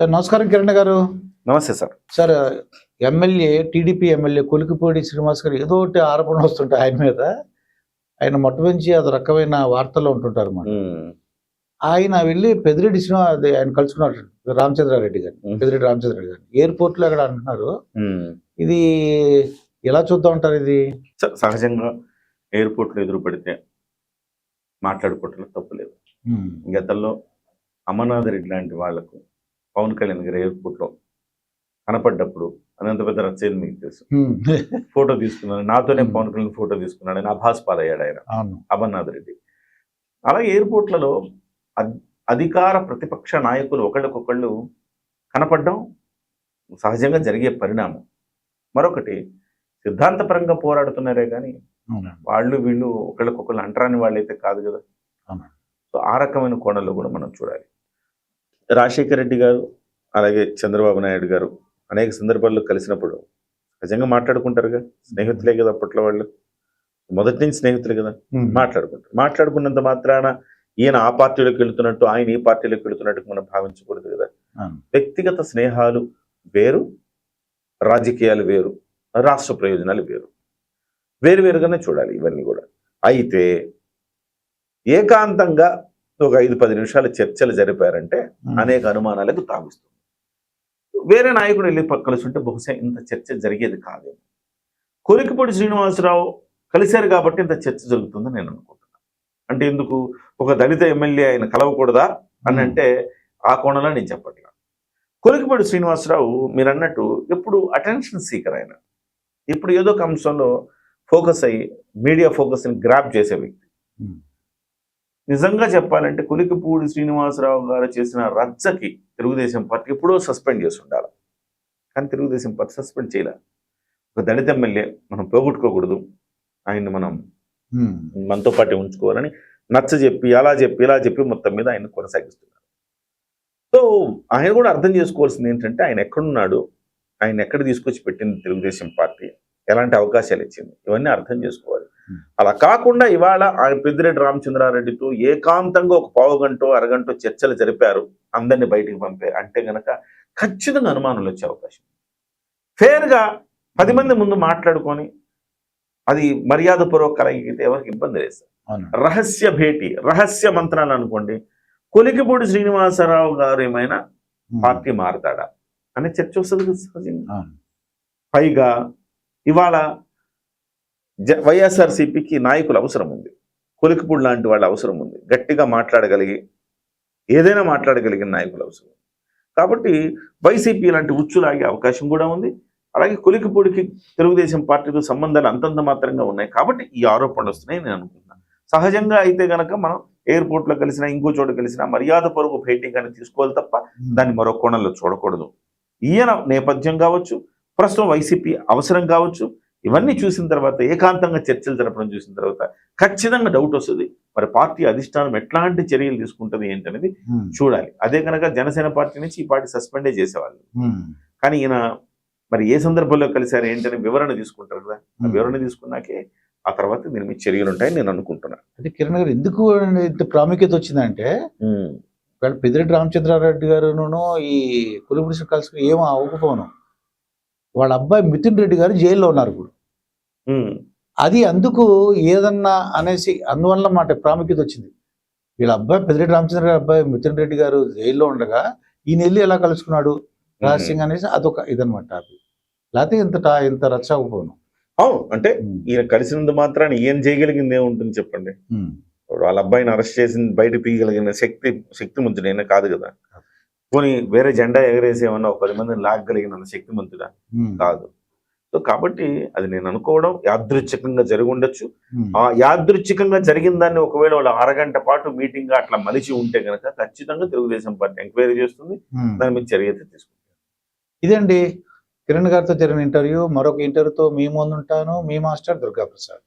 Sir నమస్కారం కిరణ్ గారు. నమస్తే sir. Sir MLA TDP MLA Kolikipudi Srinivas garu ఏదో ఒకటి ఆరోపణ వస్తుంటాయి ఆయన మీద. ఆయన మొట్టమొదటి అది రకమైన వార్తల్లో ఉంటుంటారు అన్నమాట. ఆయన వెళ్ళి పెదిరెడ్డి శ్రీనివా అదే ఆయన కలుసుకున్నారు రామచంద్రారెడ్డి గారు పెదిరెడ్డి రామచంద్రారెడ్డి గారు ఎయిర్పోర్ట్లో అక్కడ అంటున్నారు. ఇది ఎలా చూద్దాం ఉంటారు ఇది? సహజంగా ఎయిర్పోర్ట్లో ఎదురు పడితే మాట్లాడుకోవటంలో తప్పులేదు గతంలో అమర్నాథ్ రెడ్డి లాంటి వాళ్ళకు పవన్ కళ్యాణ్ గారు ఎయిర్పోర్ట్లో కనపడ్డప్పుడు అనంత పెద్ద రచయిత మీకు తెలుసు? ఫోటో తీసుకున్నాను నాతోనే. పవన్ కళ్యాణ్ ఫోటో తీసుకున్నాడు ఆయన అభాస్ పాలయ్యాడు ఆయన. అమర్నాథ్ రెడ్డి. అలాగే ఎయిర్పోర్ట్లలో అధ్- అధికార ప్రతిపక్ష నాయకులు ఒకళ్ళకొకళ్ళు కనపడడం సహజంగా జరిగే పరిణామం. మరొకటి సిద్ధాంతపరంగా పోరాడుతున్నారే కానీ వాళ్ళు వీళ్ళు ఒకళ్ళకొకళ్ళు అంటరాని వాళ్ళైతే కాదు కదా. సో ఆ రకమైన కోణంలో కూడా మనం చూడాలి. రాజశేఖర రెడ్డి గారు అలాగే చంద్రబాబు నాయుడు గారు అనేక సందర్భాల్లో కలిసినప్పుడు సహజంగా మాట్లాడుకుంటారుగా? స్నేహితులే కదా అప్పట్లో వాళ్ళు. మొదటి నుంచి స్నేహితులే కదా? మాట్లాడుకుంటారు. మాట్లాడుకున్నంత మాత్రాన ఈయన ఆ పార్టీలోకి వెళుతున్నట్టు ఆయన ఈ పార్టీలోకి వెళుతున్నట్టు మనం భావించకూడదు కదా. వ్యక్తిగత స్నేహాలు వేరు రాజకీయాలు వేరు రాష్ట్ర ప్రయోజనాలు వేరు. వేరువేరుగానే చూడాలి ఇవన్నీ కూడా. అయితే ఏకాంతంగా ఒక ఐదు పది నిమిషాలు చర్చలు జరిపారంటే అనేక అనుమానాలకు తాగుస్తుంది వేరే నాయకుడు వెళ్ళి పక్క కలిసి ఉంటే బహుశా ఇంత చర్చ జరిగేది కాదేమో. కొలికిపూడి శ్రీనివాసరావు కలిశారు కాబట్టి ఇంత చర్చ జరుగుతుందని నేను అనుకుంటున్నాను అంటే ఎందుకు? ఒక దళిత ఎమ్మెల్యే ఆయన కలవకూడదా అని అంటే ఆ కోణంలో నేను చెప్పట్లా. కొలికిపూడి శ్రీనివాసరావు మీరు అన్నట్టు ఎప్పుడు అటెన్షన్ సీకర్ ఆయన. ఇప్పుడు ఏదో ఒక అంశంలో ఫోకస్ అయ్యి మీడియా ఫోకస్ని గ్రాప్ చేసే వ్యక్తి. నిజంగా చెప్పాలంటే కులికిపూడి శ్రీనివాసరావు గారు చేసిన రచ్చకి తెలుగుదేశం పార్టీ ఎప్పుడో సస్పెండ్ చేసి ఉండాలి కానీ తెలుగుదేశం పార్టీ సస్పెండ్ చేయలే. ఒక దళిత ఎమ్మెల్యే మనం పోగొట్టుకోకూడదు. ఆయన్ని మనం మనతో పాటు ఉంచుకోవాలని నచ్చ చెప్పి అలా చెప్పి ఇలా చెప్పి మొత్తం మీద ఆయన కొనసాగిస్తున్నారు. సో ఆయన కూడా అర్థం చేసుకోవాల్సింది ఏంటంటే ఆయన ఎక్కడున్నాడు ఆయన ఎక్కడ తీసుకొచ్చి పెట్టింది తెలుగుదేశం పార్టీ ఎలాంటి అవకాశాలు ఇచ్చింది ఇవన్నీ అర్థం చేసుకోవాలి. అలా కాకుండా ఇవాళ ఆయన పెద్దిరెడ్డి రామచంద్రారెడ్డితో ఏకాంతంగా ఒక పావు గంటో అరగంటో చర్చలు జరిపారు అందరిని బయటికి పంపారు అంటే గనక ఖచ్చితంగా అనుమానాలు వచ్చే అవకాశం. ఫేర్గా పది మంది ముందు మాట్లాడుకొని అది మర్యాదపూర్వక కలగితే ఎవరికి ఇబ్బంది లేదు రహస్య భేటీ రహస్య మంత్రాలు అనుకోండి. కొలికిపూడి శ్రీనివాసరావు గారు ఏమైనా పార్టీ మారతాడా? అనే చర్చ వస్తుంది కదా సహజంగా. అవును. పైగా ఇవాళ జ వైఎస్ఆర్సీపీకి నాయకులు అవసరం ఉంది. కొలికిపూడి లాంటి వాళ్ళ అవసరం ఉంది. గట్టిగా మాట్లాడగలిగి ఏదైనా మాట్లాడగలిగిన నాయకులు అవసరం కాబట్టి వైసీపీ లాంటి ఉచ్చులాగే అవకాశం కూడా ఉంది. అలాగే కొలికిపూడికి తెలుగుదేశం పార్టీతో సంబంధాలు అంతంత మాత్రంగా ఉన్నాయి. కాబట్టి ఈ ఆరోపణలు వస్తున్నాయి నేను అనుకుంటున్నాను సహజంగా అయితే గనక మనం ఎయిర్పోర్ట్లో కలిసినా ఇంకో చోట కలిసినా మర్యాద పొరుగు భేటీ కానీ తీసుకోవాలి తప్ప దాన్ని మరో కోణంలో చూడకూడదు. ఈయన నేపథ్యం కావచ్చు ప్రస్తుతం వైసీపీ అవసరం కావచ్చు ఇవన్నీ చూసిన తర్వాత ఏకాంతంగా చర్చలు జరపడం చూసిన తర్వాత ఖచ్చితంగా డౌట్ వస్తుంది. మరి పార్టీ అధిష్టానం ఎట్లాంటి చర్యలు తీసుకుంటుంది ఏంటనేది చూడాలి. అదే కనుక జనసేన పార్టీ నుంచి ఈ పార్టీ సస్పెండే చేసేవాళ్ళు. కానీ ఈయన మరి ఏ సందర్భంలో కలిశారు ఏంటని వివరణ తీసుకుంటారు కదా. ఆ. వివరణ తీసుకున్నాకే ఆ తర్వాత దీని మీద చర్యలు ఉంటాయని నేను అనుకుంటున్నాను. అయితే కిరణ్ గారు ఎందుకు ఇంత ప్రాముఖ్యత వచ్చిందంటే ఇక్కడ పెద్దిరెడ్డి రామచంద్రారెడ్డి గారును ఈ కులపురుషులు కలిసి ఏమో అవ్వకపోను వాళ్ళ అబ్బాయి మిథున్ రెడ్డి గారు జైల్లో ఉన్నారు ఇప్పుడు. అది అందుకు ఏదన్నా అనేసి అందువల్ల మాట ప్రాముఖ్యత వచ్చింది. వీళ్ళ అబ్బాయి పెద్దిరెడ్డి రామచంద్ర గారి అబ్బాయి మిథున్ రెడ్డి గారు జైల్లో ఉండగా ఈయన వెళ్ళి ఎలా కలుసుకున్నాడు? రహస్యంగా అనేసి అదొక ఇదనమాట అది. లేకపోతే ఇంత ఇంత రచ్చ అవ్వకపోను. అవును అంటే ఈయన కలిసినంత మాత్రాన్ని ఈయన చేయగలిగింది ఏముంటుంది చెప్పండి? ఇప్పుడు వాళ్ళ అబ్బాయిని అరెస్ట్ చేసి బయట తీయగలిగిన శక్తి శక్తిమంతుడైనా కాదు కదా? పోనీ వేరే జెండా ఎగరేసి ఏమన్నా ఒక పది మందిని లాగగలిగిన శక్తిమంతుడా? కాదు. సో కాబట్టి అది నేను అనుకోవడం యాదృచ్ఛికంగా జరిగి ఉండొచ్చు. ఆ యాదృచ్ఛికంగా జరిగిన దాన్ని ఒకవేళ వాళ్ళు అరగంట పాటు మీటింగ్గా అట్లా మలిచి ఉంటే కనుక ఖచ్చితంగా తెలుగుదేశం పార్టీ ఎంక్వైరీ చేస్తుంది. దాని మీద చర్య తీసుకుంటుంది ఇదండి కిరణ్ గారితో జరిగిన ఇంటర్వ్యూ. మరొక ఇంటర్వ్యూతో మీ ముందు ఉంటాను మీ మాస్టర్ దుర్గా ప్రసాద్